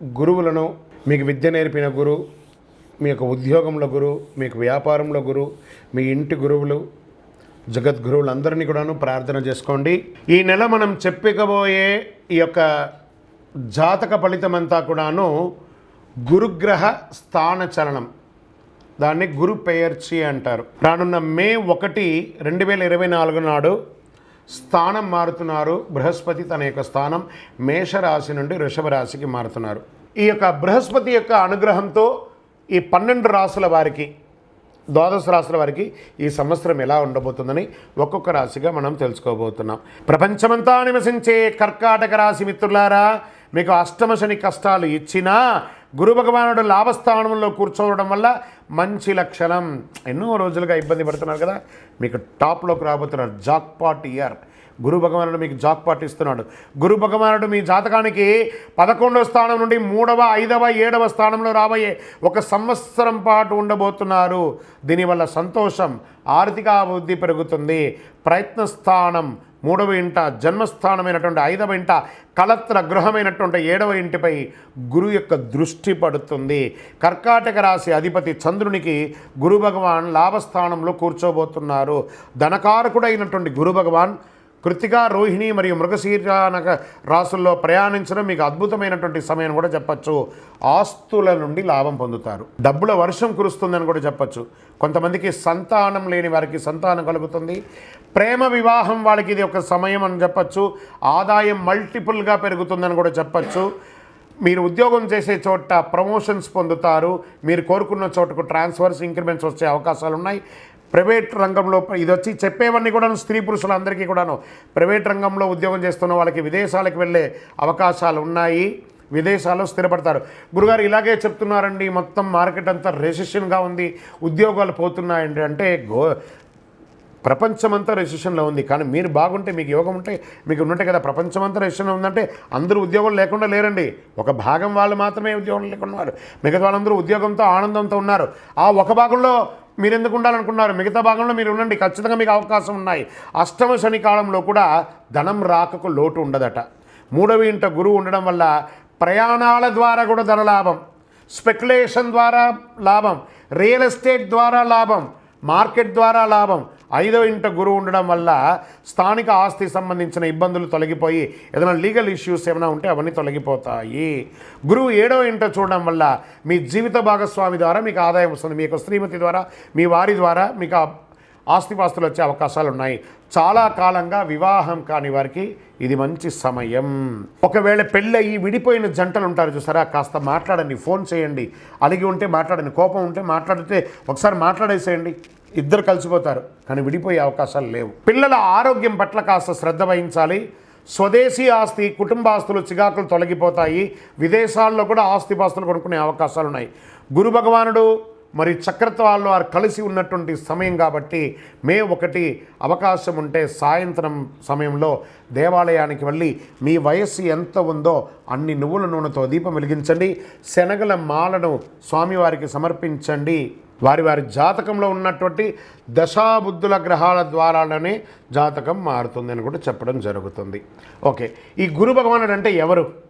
గురువులను మీకు విద్య నేర్పిన గురు మీ యొక్క ఉద్యోగంలో గురు మీకు వ్యాపారంలో గురు మీ ఇంటి గురువులు జగద్గురువులందరినీ కూడాను ప్రార్థన చేసుకోండి. ఈ నెల మనం చెప్పకబోయే ఈ యొక్క జాతక ఫలితమంతా కూడాను గురుగ్రహ స్థాన చలనం. దాన్ని గురు పెయర్చి అంటారు. రానున్న మే ఒకటి రెండు వేల ఇరవై నాలుగు నాడు స్థానం మారుతున్నారు. బృహస్పతి తన యొక్క స్థానం మేషరాశి నుండి వృషభ రాశికి మారుతున్నారు. ఈ యొక్క బృహస్పతి యొక్క అనుగ్రహంతో ఈ పన్నెండు రాసుల వారికి ద్వాదశ రాశుల వారికి ఈ సంవత్సరం ఎలా ఉండబోతుందని ఒక్కొక్క రాశిగా మనం తెలుసుకోబోతున్నాం. ప్రపంచమంతా నివసించే కర్కాటక రాశి మిత్రులారా మీకు అష్టమ శని కష్టాలు ఇచ్చినా గురు భగవానుడు లాభస్థానంలో కూర్చోవడం వల్ల మంచి లక్షణం. ఎన్నో రోజులుగా ఇబ్బంది పడుతున్నారు కదా మీకు టాప్లోకి రాబోతున్నారు జాక్పాట్ ఇయర్. గురు భగవానుడు మీకు జాక్ ఇస్తున్నాడు. గురు భగవానుడు మీ జాతకానికి పదకొండవ స్థానం నుండి మూడవ ఐదవ ఏడవ స్థానంలో రాబోయే ఒక సంవత్సరం పాటు ఉండబోతున్నారు. దీనివల్ల సంతోషం ఆర్థిక అభివృద్ధి పెరుగుతుంది. ప్రయత్న స్థానం మూడవ ఇంట జన్మస్థానమైనటువంటి ఐదవ ఇంట కలత్ర గృహమైనటువంటి ఏడవ ఇంటిపై గురు యొక్క దృష్టి పడుతుంది. కర్కాటక రాశి అధిపతి చంద్రునికి గురు భగవాన్ లాభస్థానంలో కూర్చోబోతున్నారు. ధనకారకుడైనటువంటి గురు భగవాన్ కృతిక రోహిణి మరియు మృగశీర్షానక రాసుల్లో ప్రయాణించడం మీకు అద్భుతమైనటువంటి సమయం కూడా చెప్పచ్చు. ఆస్తుల నుండి లాభం పొందుతారు. డబ్బుల వర్షం కురుస్తుందని కూడా చెప్పచ్చు. కొంతమందికి సంతానం లేని వారికి సంతానం కలుగుతుంది. ప్రేమ వివాహం వాళ్ళకి ఇది ఒక సమయం అని చెప్పచ్చు. ఆదాయం మల్టిపుల్గా పెరుగుతుందని కూడా చెప్పచ్చు. మీరు ఉద్యోగం చేసే చోట ప్రమోషన్స్ పొందుతారు. మీరు కోరుకున్న చోటకు ట్రాన్స్ఫర్స్ ఇంక్రిమెంట్స్ వచ్చే అవకాశాలు ఉన్నాయి ప్రైవేట్ రంగంలో ఇది వచ్చి చెప్పేవన్నీ కూడాను స్త్రీ పురుషులందరికీ కూడాను. ప్రైవేట్ రంగంలో ఉద్యోగం చేస్తున్న వాళ్ళకి విదేశాలకు వెళ్ళే అవకాశాలు ఉన్నాయి. విదేశాల్లో స్థిరపడతారు. గురుగారు ఇలాగే చెప్తున్నారండి మొత్తం మార్కెట్ అంతా రెసిషన్గా ఉంది ఉద్యోగాలు పోతున్నాయండి. అంటే గో ప్రపంచమంతా రెసిషన్లో ఉంది. కానీ మీరు బాగుంటే మీకు యోగం ఉంటే మీకు ఉన్నట్టే కదా ప్రపంచమంతా రెసిషన్లో ఉందంటే అందరూ ఉద్యోగం లేకుండా లేరండి. ఒక భాగం వాళ్ళు మాత్రమే ఉద్యోగం లేకుండా ఉన్నారు మిగతా వాళ్ళందరూ ఉద్యోగంతో ఆనందంతో ఉన్నారు. ఆ ఒక భాగంలో మీరు ఎందుకు ఉండాలనుకున్నారు మిగతా భాగంలో మీరు ఉండండి. ఖచ్చితంగా మీకు అవకాశం ఉన్నాయి. అష్టమ శని కాలంలో కూడా ధనం రాకకు లోటు ఉండదట. మూడవ ఇంట గురువు ఉండడం వల్ల ప్రయాణాల ద్వారా కూడా ధన లాభం. స్పెక్యులేషన్ ద్వారా లాభం. రియల్ ఎస్టేట్ ద్వారా లాభం. మార్కెట్ ద్వారా లాభం. ఐదవ ఇంట గురువు ఉండడం వల్ల స్థానిక ఆస్తి సంబంధించిన ఇబ్బందులు తొలగిపోయి ఏదైనా లీగల్ ఇష్యూస్ ఏమైనా ఉంటే అవన్నీ తొలగిపోతాయి. గురువు ఏడవ ఇంట చూడడం వల్ల మీ జీవిత భాగస్వామి ద్వారా మీకు ఆదాయం వస్తుంది. మీ యొక్క శ్రీమతి ద్వారా మీ వారి ద్వారా మీకు ఆస్తిపాస్తులు వచ్చే అవకాశాలు ఉన్నాయి చాలా కాలంగా వివాహం కాని వారికి ఇది మంచి సమయం. ఒకవేళ పెళ్ళయి విడిపోయిన జంటలు ఉంటారు చూసారా? కాస్త మాట్లాడండి ఫోన్ చేయండి. అలిగి ఉంటే మాట్లాడండి కోపం ఉంటే మాట్లాడితే ఒకసారి మాట్లాడేసేయండి. ఇద్దరు కలిసిపోతారు కానీ విడిపోయే అవకాశాలు లేవు. పిల్లల ఆరోగ్యం పట్ల కాస్త శ్రద్ధ వహించాలి. స్వదేశీ ఆస్తి కుటుంబ ఆస్తులు చిగాకులు తొలగిపోతాయి. విదేశాల్లో కూడా ఆస్తిపాస్తులు కొనుక్కునే అవకాశాలు ఉన్నాయి గురు భగవానుడు మరి చక్రత్వాల్లో వారు కలిసి ఉన్నటువంటి సమయం కాబట్టి మే ఒకటి అవకాశం ఉంటే సాయంత్రం సమయంలో దేవాలయానికి వెళ్ళి మీ వయస్సు ఎంత ఉందో అన్ని నువ్వుల నూనెతో దీపం వెలిగించండి. శనగల మాలను స్వామివారికి సమర్పించండి. వారి వారి జాతకంలో ఉన్నటువంటి దశాబుద్ధుల గ్రహాల ద్వారానే జాతకం మారుతుంది అని కూడా చెప్పడం జరుగుతుంది. ఓకే ఈ గురు భగవానుడు అంటే ఎవరు?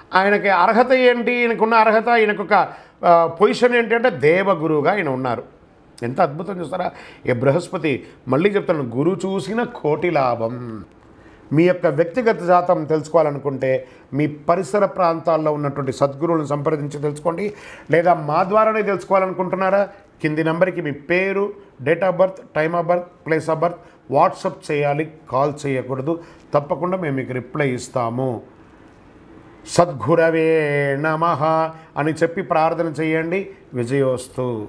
ఆయనకి అర్హత ఏంటి? ఈయనకున్న అర్హత ఈయనకు ఒక పొజిషన్ ఏంటంటే దేవగురువుగా ఆయన ఉన్నారు. ఎంత అద్భుతం చూస్తారా? ఈ బృహస్పతి మళ్ళీ చెప్తాను గురు చూసిన కోటి లాభం. మీ యొక్క వ్యక్తిగత జాతం తెలుసుకోవాలనుకుంటే మీ పరిసర ప్రాంతాల్లో ఉన్నటువంటి సద్గురువులను సంప్రదించి తెలుసుకోండి. లేదా మా ద్వారానే తెలుసుకోవాలనుకుంటున్నారా? కింది నెంబర్కి మీ పేరు date of birth time of birth place of birth WhatsApp చేయాలి కాల్ చేయకూడదు. తప్పకుండా మేము మీకు రిప్లై ఇస్తాము. సద్గురవే నమ అని చెప్పి ప్రార్థన చేయండి. విజయోస్తు.